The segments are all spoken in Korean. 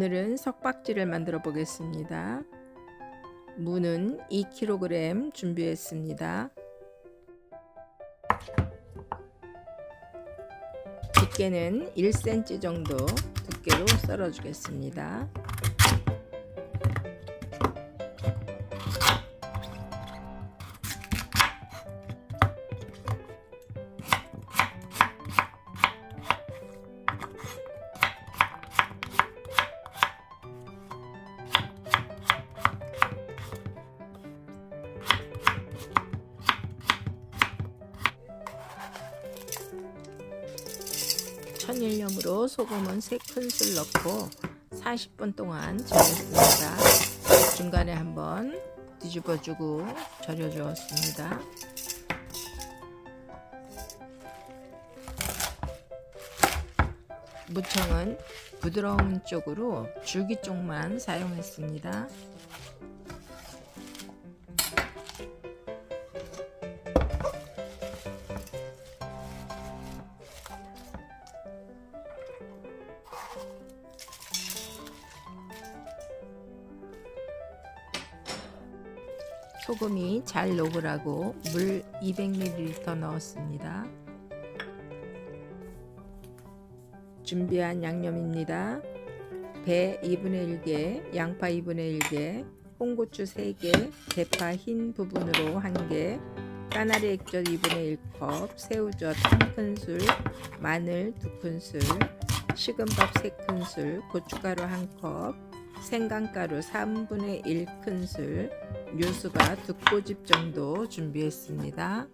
오늘은 석박지를 만들어 보겠습니다. 무는 2kg 준비했습니다. 두께는 1cm 정도 두께로 썰어 주겠습니다. 천일염으로 소금은 3큰술 넣고 40분 동안 절였습니다. 중간에 한번 뒤집어주고 절여주었습니다. 무청은 부드러운 쪽으로 줄기 쪽만 사용했습니다. 소금이 잘 녹으라고 물 200ml 넣었습니다. 준비한 양념입니다. 배 2분의 1개, 양파 2분의 1개, 홍고추 3개, 대파 흰 부분으로 1개, 까나리 액젓 2분의 1컵, 새우젓 1큰술, 마늘 2큰술, 식은밥 3큰술, 고춧가루 1컵, 생강가루 3분의 1큰술, 류수가 두 꼬집 정도 준비했습니다.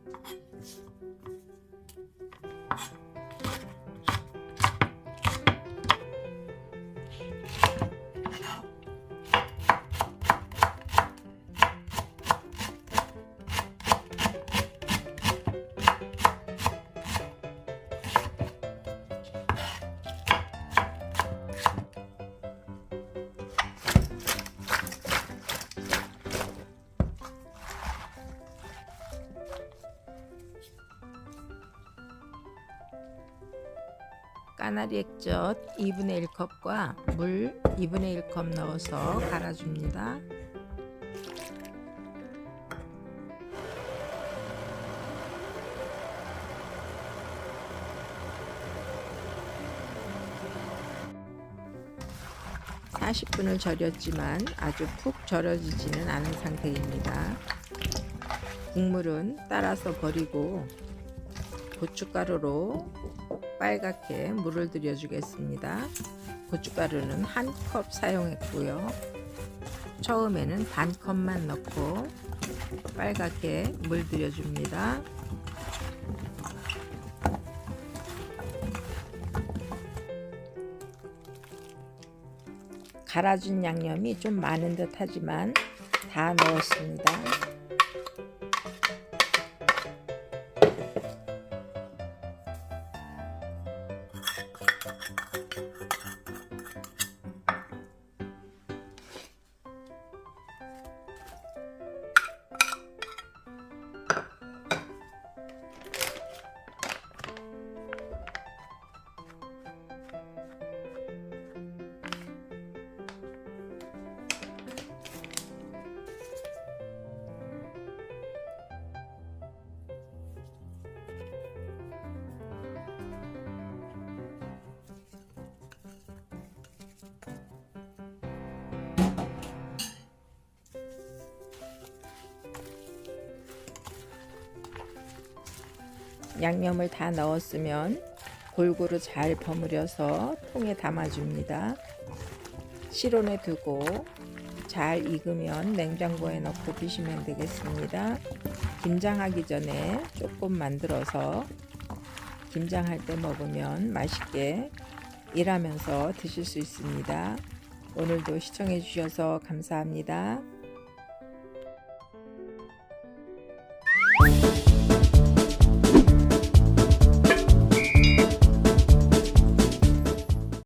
까나리 액젓 2분의 1컵과 물 2분의 1컵 넣어서 갈아줍니다. (40분을) 절였지만 아주 푹 절여지지는 않은 상태입니다. 국물은 따라서 버리고 고춧가루로 빨갛게 물을 들여 주겠습니다. 고춧가루는 한 컵 사용했고요. 처음에는 반 컵만 넣고 빨갛게 물 들여 줍니다. 갈아준 양념이 좀 많은 듯 하지만 다 넣었습니다. 양념을 다 넣었으면 골고루 잘 버무려서 통에 담아줍니다. 실온에 두고 잘 익으면 냉장고에 넣고 드시면 되겠습니다. 김장하기 전에 조금 만들어서 김장할 때 먹으면 맛있게 일하면서 드실 수 있습니다. 오늘도 시청해 주셔서 감사합니다.